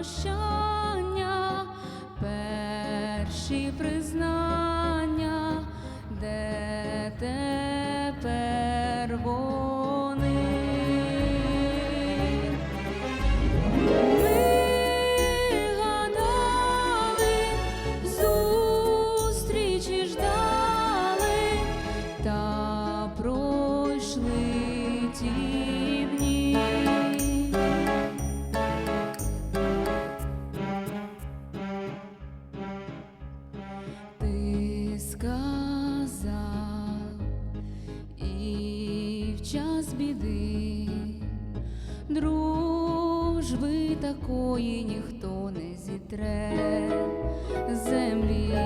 прощання, перші признання, де тепер сказав і в час біди дружби такої ніхто не зітре землі.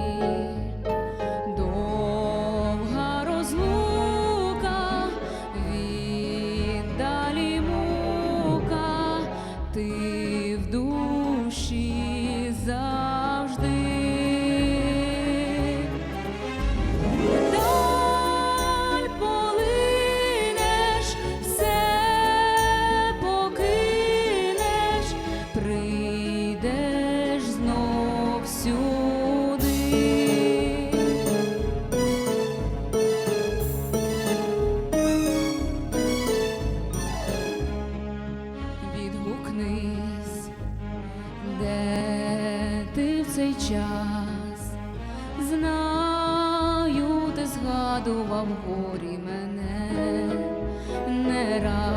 Довга розлука, знов сюди. Відгукнись, де ти в цей час, знаю, ти згадував горі мене не раз.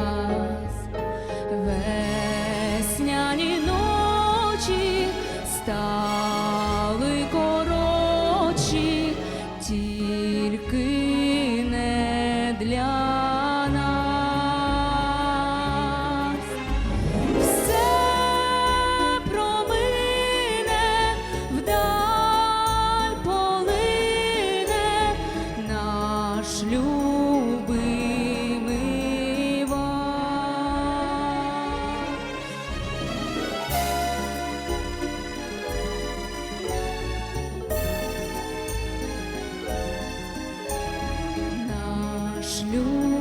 olhos.